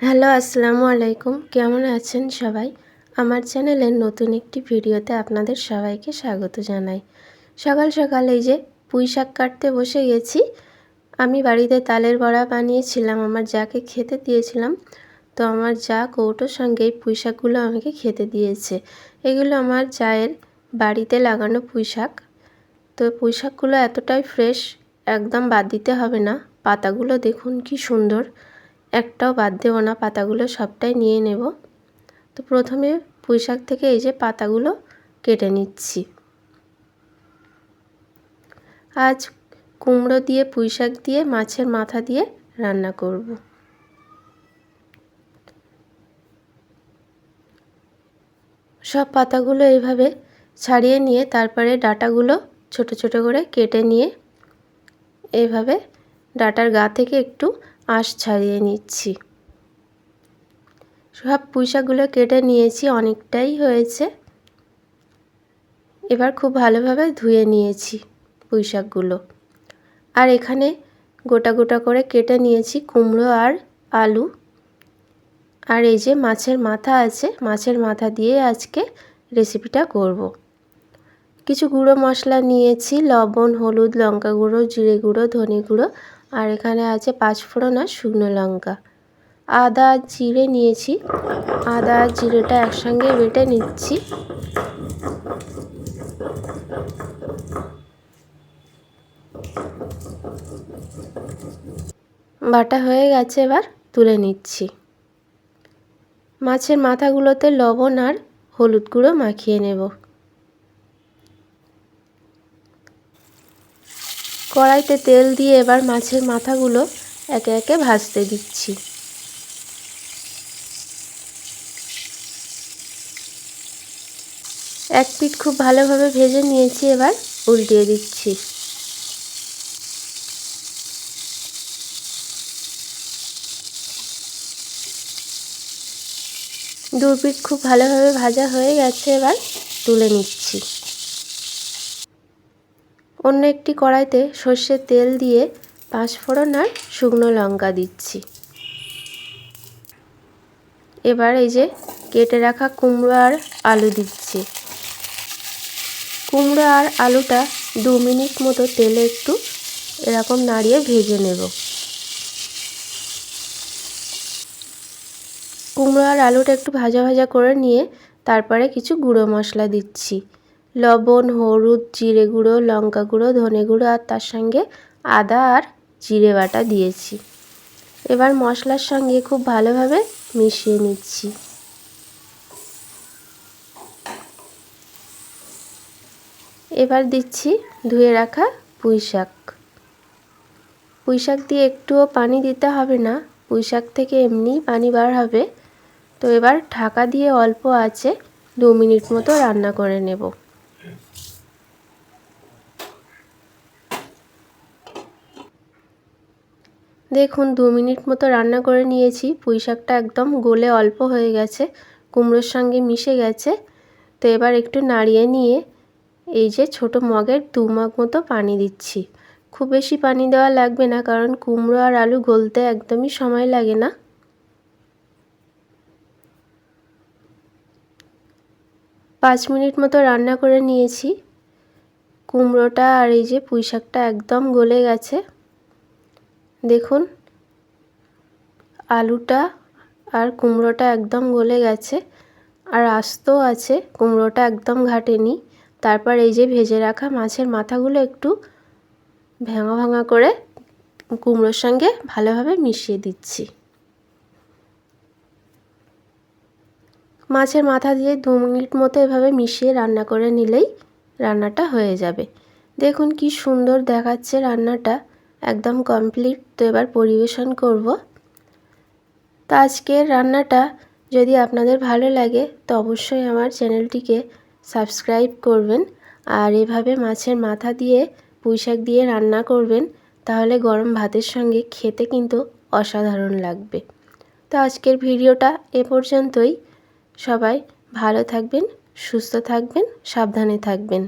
Hello, আসসালামু আলাইকুম। কেমন আছেন সবাই? আমার চ্যানেলের নতুন একটি ভিডিওতে আপনাদের সবাইকে স্বাগত জানাই। সকাল সকাল এই যে পুঁই শাক কাটতে বসে গেছি। আমি বাড়িতে তালের বড়া বানিয়েছিলাম, আমার যাকে খেতে দিয়েছিলাম। তো আমার যা কৌটোর সঙ্গে পুঁই শাকগুলো আমাকে খেতে দিয়েছে। এগুলো আমার চায়ের বাড়িতে লাগানো পুঁই শাক। তো পুঁই শাকগুলো এতটাই ফ্রেশ, একদম বাদ দিতে হবে না। পাতাগুলো দেখুন কি সুন্দর। একটাও বাদ দেবো না, পাতাগুলো সবটাই নিয়ে নেব। তো প্রথমে পুঁই শাক থেকে এই যে পাতাগুলো কেটে নিচ্ছি। আজ কুমড়ো দিয়ে পুঁই শাক দিয়ে মাছের মাথা দিয়ে রান্না করব। সব পাতাগুলো এইভাবে ছাড়িয়ে নিয়ে তারপরে ডাটাগুলো ছোট ছোট করে কেটে নিয়ে এইভাবে ডাটার গা থেকে একটু আঁশ ছাড়িয়ে নিচ্ছি। সব পুঁইশাকগুলো কেটে নিয়েছি, অনেকটাই হয়েছে। এবার খুব ভালোভাবে ধুয়ে নিয়েছি পুঁইশাকগুলো। আর এখানে গোটা গোটা করে কেটে নিয়েছি কুমড়ো আর আলু। আর এই যে মাছের মাথা আছে, মাছের মাথা দিয়ে আজকে রেসিপিটা করব। কিছু গুঁড়ো মশলা নিয়েছি, লবণ, হলুদ, লঙ্কা গুঁড়ো, জিরে গুঁড়ো, ধনে গুঁড়ো আর এখানে আছে পাঁচফোড়ন আর শুকনো লঙ্কা। আদা, জিরে নিয়েছি। আদা আর জিরেটা একসঙ্গে বেটে নিচ্ছি। বাটা হয়ে গেছে এবার তুলে নিচ্ছি। মাছের মাথাগুলোতে লবণ আর হলুদ গুঁড়ো মাখিয়ে নেব। কড়াইতে তেল দিয়ে এবার মাছের মাথাগুলো একে একে ভাজতে দিচ্ছি। এক পিঠ খুব ভালোভাবে ভেজে নিয়েছি, এবার উল্টিয়ে দিচ্ছি। দু পিঠ খুব ভালোভাবে ভাজা হয়ে গেছে, এবার তুলে নিচ্ছি। অন্য একটি কড়াইতে সর্ষের তেল দিয়ে পাঁচফোড়ন আর শুকনো লঙ্কা দিচ্ছি। এবার এই যে কেটে রাখা কুমড়ো আর আলু দিচ্ছি। কুমড়ো আর আলুটা দু মিনিট মতো তেলে একটু এরকম নাড়িয়ে ভেজে নেব। কুমড়ো আর আলুটা একটু ভাজা ভাজা করে নিয়ে তারপরে কিছু গুঁড়ো মশলা দিচ্ছি। লবণ, হলুদ, জিরে গুঁড়ো, লঙ্কা গুঁড়ো, ধনে গুঁড়ো আর তার সঙ্গে আদা আর জিরে বাটা দিয়েছি। এবার মশলার সঙ্গে খুব ভালোভাবে মিশিয়ে নিচ্ছি। এবার দিচ্ছি ধুয়ে রাখা পুঁই শাক। পুঁই শাক দিয়ে একটুও পানি দিতে হবে না, পুঁই শাক থেকে এমনি পানি বার হবে। তো এবার ঢাকা দিয়ে অল্প আছে দু মিনিট মতো রান্না করে নেব। দেখুন, দু মিনিট মতো রান্না করে নিয়েছি। পুঁই শাকটা একদম গলে অল্প হয়ে গেছে, কুমড়োর সঙ্গে মিশে গেছে। তো এবার একটু নাড়িয়ে নিয়ে এই যে ছোট মগের দু মগ মতো পানি দিচ্ছি। খুব বেশি পানি দেওয়া লাগবে না, কারণ কুমড়ো আর আলু গলতে একদমই সময় লাগে না। পাঁচ মিনিট মতো রান্না করে নিয়েছি। কুমড়োটা আর এই যে পুঁই শাকটা একদম গলে গেছে। দেখুন, আলুটা আর কুমড়োটা একদম গলে গেছে আর আস্তও আছে, কুমড়োটা একদম ঘাটেনি। তারপর এই যে ভেজে রাখা মাছের মাথাগুলো একটু ভাঙা ভাঙা করে কুমড়োর সঙ্গে ভালোভাবে মিশিয়ে দিচ্ছি। মাছের মাথা দিয়ে দু মিনিট মতো এভাবে মিশিয়ে রান্না করে নিলেই রান্নাটা হয়ে যাবে। দেখুন কি সুন্দর দেখাচ্ছে রান্নাটা। একদম কমপ্লিট তো এবার পরিবেশন করব। তো আজকের রান্নাটা যদি আপনাদের ভালো লাগে তো অবশ্যই আমার চ্যানেলটিকে সাবস্ক্রাইব করবেন আর এভাবে মাছের মাথা দিয়ে পুঁইশাক দিয়ে রান্না করবেন তাহলে গরম ভাতের সঙ্গে খেতে কিন্তু অসাধারণ লাগবে। তো আজকের ভিডিওটা এ পর্যন্তই। সবাই ভালো থাকবেন, সুস্থ থাকবেন, সাবধানে থাকবেন।